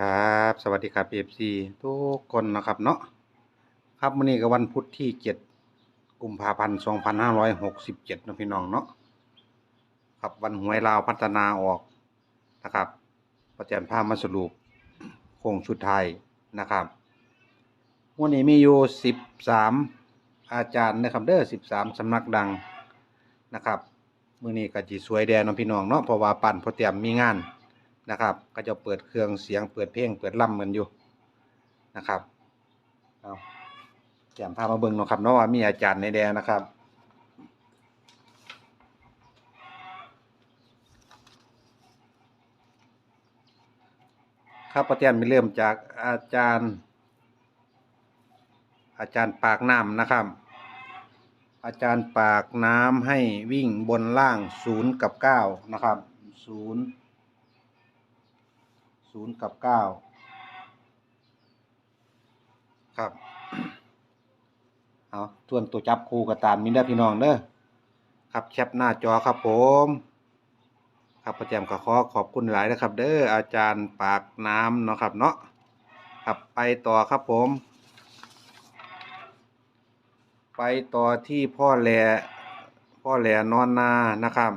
ครับ สวัสดีครับ FC ทุกคนนะครับเนาะครับวันนี้ก็วันพุธที่7กุมภาพันธ์2567นห้าร้อยหกสิบเจ็ดนะพี่น้องเนาะครับวันหวยลาวพัฒนาออกนะครับประแจนภาพมาสรุปโค้งชุดไทายนะครับวันนี้มีอยู่13อาจารย์นะครับเด้อ13สามสำนักดังนะครับมื้อนี้ก็สิสวยแดนเนาะพี่น้องเนาะเพราะว่าปั่นพอเตรียมมีงาน นะครับก็จะเปิดเครื่องเสียงเปิดเพลงเปิดล่ำกันอยู่นะครับเอาแจมพามาเบิ่งเนาะครับเนาะว่ามีอาจารย์ในแดนนะครับครับประเทศมีเริ่มจากอาจารย์ อาจารย์ปากน้ำนะครับ อาจารย์ปากน้ำให้วิ่งบนล่างศูนย์กับเก้านะครับศูนย์ ศูนย์กับเก้าครับ เอาส่วนตัวจับคู่กับตามนี้ได้พี่น้องเด้อครับแคปหน้าจอครับผม ครับประแจมก็ขอขอบคุณหลายนะครับ เด้ออาจารย์ปากน้ำเนาะครับเนาะครับไปต่อครับผม ไปต่อที่พ่อแหล่พ่อแหล่นอนนานะครับ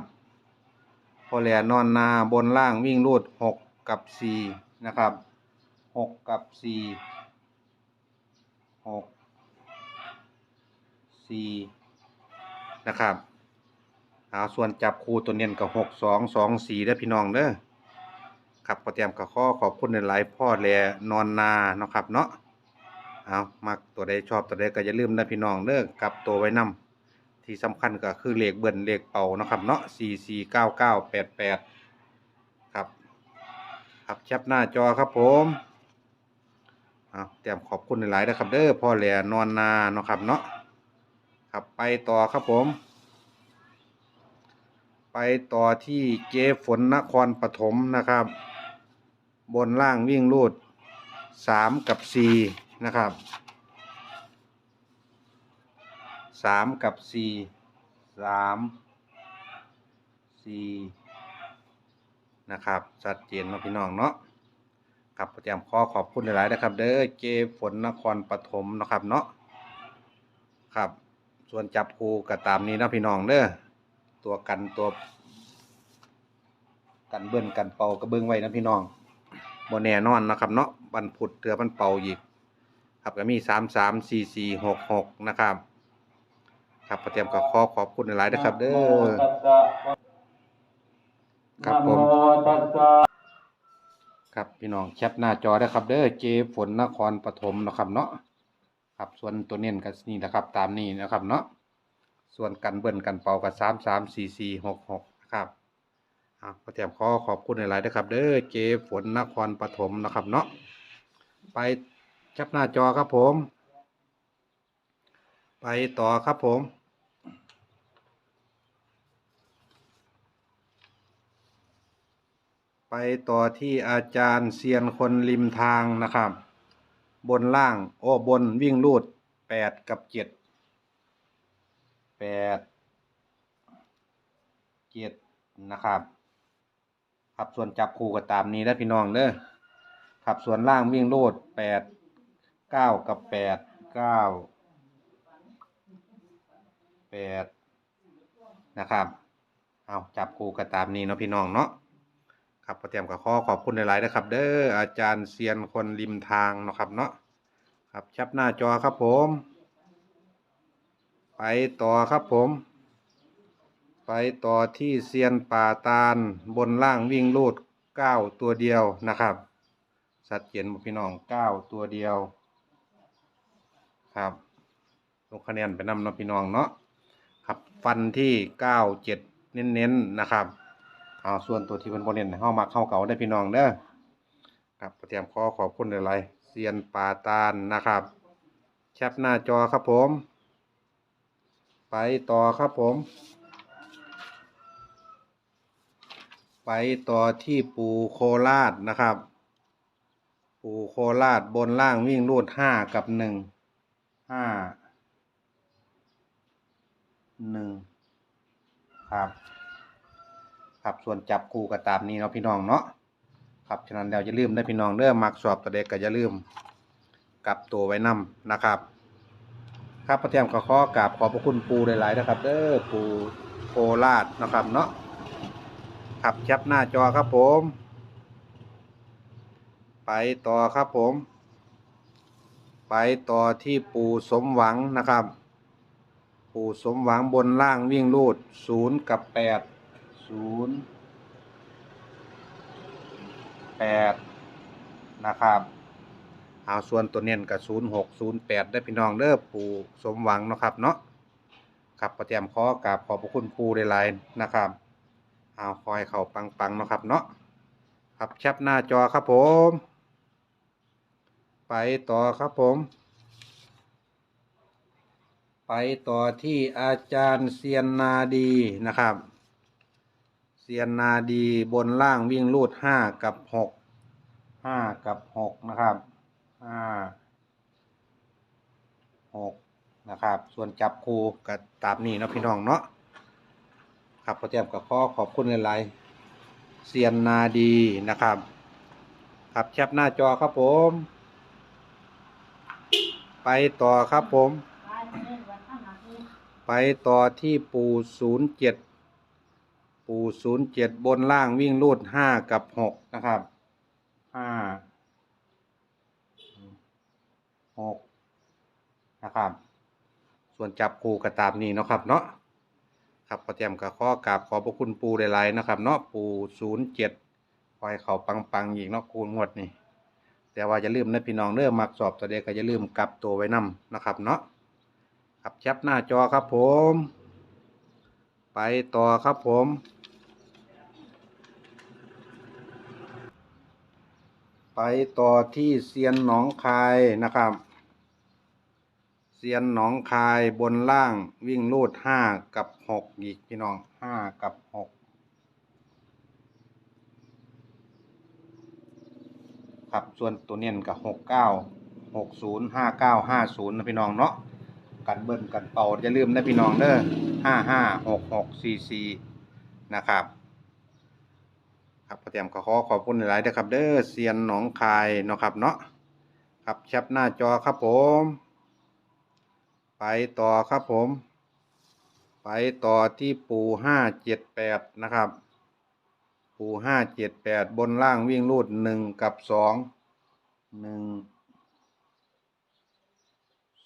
พ่อแหล่นอนนาบนล่างวิ่งรูดหก กับสี่นะครับหกกับสี่หกสี่นะครับเอาส่วนจับคู่ตัวเนียนกับหกสองสองสี่ได้พี่น้องเด้อครับพอเตรียมกับข้อขอบคุณในหลายพ่อแหลนอนนาเนาะครับเนาะเอามักตัวใดชอบตัวใดก็อย่าลืมนะพี่น้องเด้อกลับตัวไว้นำที่สำคัญก็คือเลขเบิ้ลเลขเป่านะครับเนาะสี่สี่เก้าเก้าแปดแปด ครับแคปหน้าจอครับผมเอาเตรียมขอบคุณหลายๆนะครับเด้อพ่อแหล่นอนนาเนาะครับเนาะครับไปต่อครับผม ไปต่อที่เจฝนนครปฐมนะครับ บนล่างวิ่งรูดสามกับสี่นะครับสามกับสี่สามสี่ นะครับชัดเจนเนาะพี่น้องเนาะครับประจำข้อขอบคุณหลายๆนะครับ เด้อเจฝนนครปฐมนะครับเนาะครับ ส่วนจับคูก็ตามนี้นะพี่น้องเด้อตัวกันตัวกันเบิ้นกันเป่ากระเบื้องไว้นะพี่น้องโมแน่นอนนะครับเนาะบันพุดเถือบันเป่าอีกครับก็มีสามสามสี่สี่หกหกนะครับ ครับประเตรียมกับขอขอบคุณหลายๆนะครับ เด้อครับผม ครับพี่น้องแคปหน้าจอได้ครับ เด้อเจฝนนครปฐมนะครับเนาะครับส่วนตัวเน้นก็นี่นะครับ ตามนี้นะครับเนาะส่วนกันเบิ้ลกันเป่ากับสามสามสี่สี่หกหกนะครับอะประเตรียมขอขอบคุณหลายๆนะครับ เด้อเจฝนนครปฐมนะครับเนาะไปแคปหน้าจอครับผม ไปต่อครับผม ไป ต่อที่อาจารย์เซียนคนริมทางนะครับ บนล่างโอ้บนวิ่งรูดแปดกับเจ็ดแปดเจ็ดนะครับ ครับส่วนจับคู่ก็ตามนี้แล้วพี่น้องเด้อครับส่วนล่างวิ่งรูดแปดเก้ากับแปดเก้าแปดนะครับ เอาจับคู่ก็ตามนี้เนาะพี่น้องเนาะ ครับประเตรียมกับข้อขอบคุณหลายๆนะครับ เด้ออาจารย์เซียนคนริมทางเนาะครับเนาะครับชับหน้าจอครับผม ไปต่อครับผม ไปต่อที่เซียนป่าตาลบนล่างวิ่งลูดเก้าตัวเดียวนะครับ สัดเขียนบอพี่น้องเก้าตัวเดียว ครับลงคะแนนไปนำเนาะพี่น้องเนาะครับฟันที่เก้าเจ็ดเน้นๆนะครับ เอาส่วนตัวที่เป็นโบเนนเข้ามาเข้าเก่าได้พี่น้องเด้อครับเตรียมขอขอบคุณหลายๆเซียนป่าตาลนะครับ แคปหน้าจอครับผม ไปต่อครับผม ไปต่อที่ปูโคราชนะครับ ปูโคราชบนล่างวิ่งรูดห้ากับหนึ่งห้าหนึ่งครับ ครับส่วนจับคู่ก็ตามนี้เนาะพี่น้องเนาะครับฉะนั้นแล้วอย่าลืมได้พี่น้องเด้อมักสอบตัวเด็กก็อย่าลืมกลับตัวไว้นํนะครับ ครับประเทียมก็ขอกราบขอบพระคุณปูหลายๆนะครับ เด้อปูโคราชนะครับเนาะขับแคปหน้าจอครับผม ไปต่อครับผม ไปต่อที่ปูสมหวังนะครับ ปูสมหวังบนล่างวิ่งรูดศูนย์กับแปด ศูนย์แปดนะครับเอาส่วนตัวเน้นกับศูนย์หกศูนย์แปดได้พี่น้องเด้อปูสมหวังเนาะครับเนาะครับประเตรียมขอกราบขอบพระคุณปูหลายๆนะครับเอาคอยเขาปังๆเนาะครับเนาะครับแคปหน้าจอครับผม ไปต่อครับผม ไปต่อที่อาจารย์เซียนนาดีนะครับ เซียนนาดีบนล่างวิ่งลูดห้ากับหกห้ากับหกนะครับห้าหกนะครับ ส่วนจับคูกับตามนี้เนาะพี่น้องเนาะครับพอเตรียมกับข้อขอบคุณหลายๆเซียนนาดีนะครับ ครับแคปหน้าจอครับผม ไปต่อครับผม ไปต่อที่ปูศูนย์เจ็ด ปูศูนย์เจ็ดบนล่างวิ่งรูดห้ากับหกนะครับห้าหกนะครับ ส่วนจับคูกระตามนี้เนาะครับเนาะครับพอเตรียมกับข้อกราบขอพระคุณปูหลายๆนะครับ เนาะปูศูนย์เจ็ดคอยเขาปังๆอีกเนาะคูณงวดนี่แต่ว่าอย่าลืมนะพี่น้องเด้อมมักสอบตัวเด็กก็อย่าลืมกลับตัวไว้นํนะครับเนาะครับแคปหน้าจอครับผม ไปต่อครับผม ไปต่อที่เซียนหนองคายนะครับ เซียนหนองคายบนล่างวิ่งลูดห้ากับหกอีกพี่น้องห้ากับหกครับส่วนตัวเนียนกับหกเก้าหกศูนย์ห้าเก้าห้าศูนย์นะพี่น้องเนาะกันเบิ้ลกันเป่าอย่าลืมนะพี่น้องเด้อห้าห้าหกหกสี่สี่นะครับ ครับประเตรียมขอขอขอบคุณหลายๆนะครับ เด้อเซียนหนองคายเนาะครับเนาะครับแคปหน้าจอครับผม ไปต่อครับผม ไปต่อที่ปูห้าเจ็ดแปดนะครับ ปูห้าเจ็ดแปดบนล่างวิ่งรูดหนึ่งกับสองหนึ่ง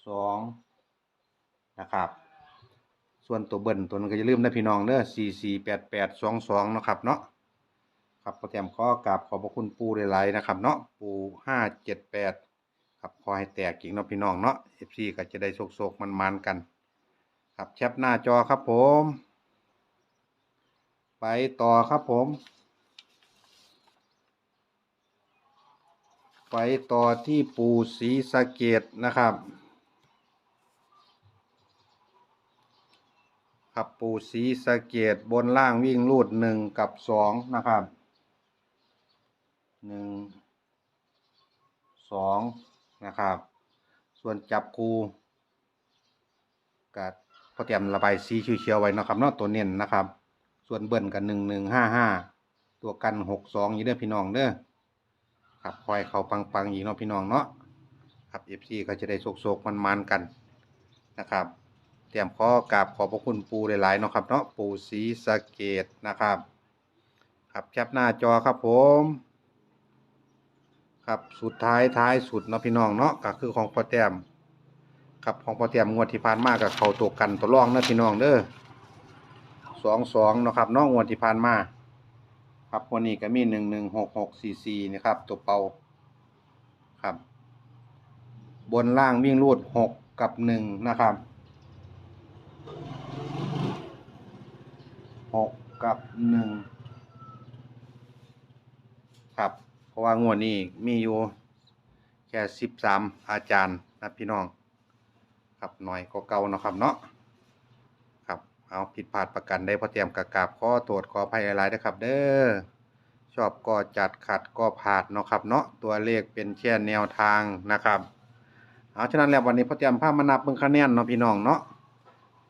สองนะครับ ส่วนตัวเบิ้ลตัวนั้นก็อย่าลืมนะพี่น้องเด้อสี่สี่แปดแปดสองสองนะครับเนาะ ครับประเตรียมข้อกราบขอบพระคุณปูหลายๆนะครับ เนาะปูห้าเจ็ดแปดครับขอให้แตกกิ่งเนาะพี่น้องเนาะเอฟซีก็จะได้โศกๆมันๆกัน ครับแคปหน้าจอครับผม ไปต่อครับผม ไปต่อที่ปูศรีสะเกดนะครับครับปูศรีสะเกดบนล่างวิ่งรูดหนึ่งกับสองนะครับ หนึ่งสองนะครับ ส่วนจับคูกับพอเตรียมระบายสีเขียวๆไว้นะครับเนาะตัวเน้นนะครับ ส่วนเบิ้ลกันหนึ่งหนึ่งห้าห้าตัวกันหกสองยี่เด้อพี่น้องเด้อครับคอยเขาปังๆอีกเนาะพี่น้องเนาะครับเอฟซีก็จะได้โศกๆมันๆกันนะครับเตรียมข้อกราบขอบพระคุณปูหลายๆเนาะครับเนาะปูศรีสะเกดนะครับ ครับแคปหน้าจอครับผม ครับสุดท้ายท้ายสุดเนาะพี่น้องเนาะก็คือของพ่อแต้มครับของพ่อแต้มงวดที่ผ่านมากับเขาตัวกันตัวรองเนาะพี่น้องเด้อสองสองเนาะครับเน้องงวดที่ผ่านมาครับวันนี้ก็มีหนึ่งหนึ่งหกหกสี่สี่นะครับ ตัวเป่าครับ บนล่างวิ่งรูดหกกับหนึ่งนะครับหกกับหนึ่งครับ เพราะว่างวดนี้มีอยู่แค่สิบสามอาจารย์นะพี่น้อง ครับหน่อยก็เก่าเนาะครับเนาะครับเอาผิดพลาดประกันได้พอเตรียมกระกาบข้อตรวจขอภัยอะไรนะครับ เด้อชอบก็จัดขัดก็ผ่านเนาะครับเนาะตัวเลขเป็นแค่แนวทางนะครับ เอาฉะนั้นแล้ววันนี้พอเตรียมภาพมานับเบิ่งคะแนนเนาะพี่น้องเนาะ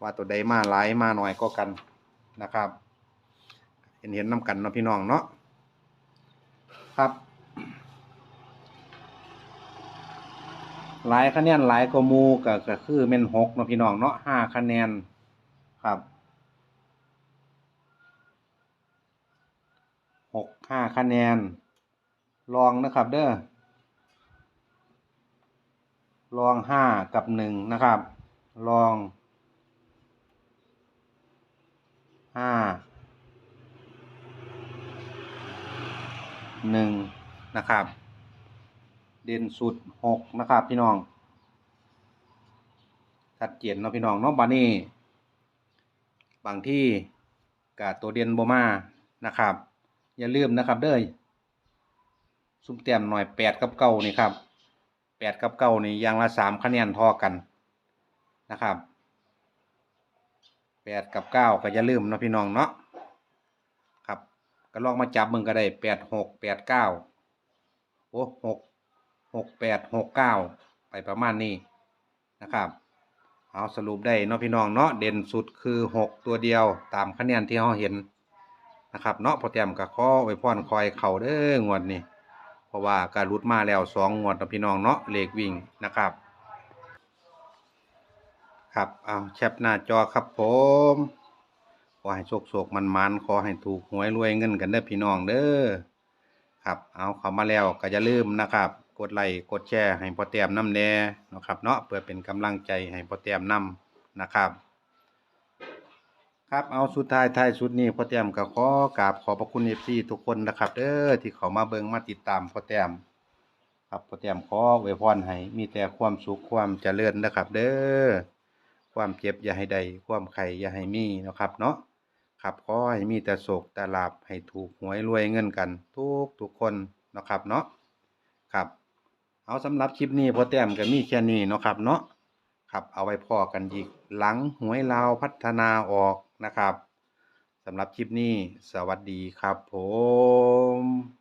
ว่าตัวใดมาหลายมาหน่อยก็กันนะครับ เห็นเห็นน้กันเนาะพี่น้องเนาะครับ ครับ หลายคะแนนหลายกว่าหมูก็ก็คือแม่นหกเนาะพี่น้องเนาะห้าคะแนนครับหกห้าคะแนน ลองนะครับเด้อลองห้ากับหนึ่งนะครับ ลองห้าหนึ่งนะครับ เด่นสุดหกนะครับพี่น้องชัดเจนเนาะพี่น้องเนาะบานี้บางที่กับตัวเด่นบ่มานะครับ อย่าลืมนะครับเด้อซุ้มเต็มหน่อยแปดกับเก้านี่ครับแปดกับเก้านี่อย่างละสามคะแนนทอกันนะครับแปดกับเก้าก็อย่าลืมนะพี่น้องเนาะครับก็ลองมาจับมึงก็ได้แปดหกแปดเก้าโอ้หก หกแปดหกเก้าไปประมาณนี้นะครับ เอาสรุปได้เนาะพี่น้องเนาะเด่นสุดคือหกตัวเดียวตามคะแนนที่เราเห็นนะครับเนาะพอเตรียมกับข้อไว้พรคอยเข่าเด้องวดนี้เพราะว่าการรุดมาแล้วสองงวดนะพี่น้องเนาะเลขวิ่งนะครับครับเอาแคปหน้าจอครับผมขอให้โชคโชคมันมันขอให้ถูกหวยรวยเงินกันเด้อพี่น้องเด้อครับ เอาเข้ามาแล้วก็อย่าลืมนะครับ ดไลค์กดแชร์ให้พอเตรียมน้ำแน่นะครับเนาะเพื่อเป็นกำลังใจให้พอเตรียมน้ำนะครับ ครับเอาสุดท้ายท้ายสุดนี้พอเตรียมก็ขอกราบขอบพระคุณเอฟซีทุกคนนะครับเด้อที่เขามาเบิ่งมาติดตามพอเตรียมครับพอเตรียมขออวพรให้มีแต่ความสุขความเจริญนะครับ เด้อความเจ็บอย่าให้ใดความไข่อย่าให้มีนะครับเนาะครับขอให้มีแต่โศกแต่ลาบให้ถูกหวยรวยเงินกัน ทุกทุกคนนะครับเนาะครับ เอาสำหรับคลิปนี้พอแต้มก็มีแค่นี้เนาะครับเนาะครับเอาไว้พอกันอีกหลังหวยลาวพัฒนาออกนะครับสำหรับคลิปนี้สวัสดีครับผม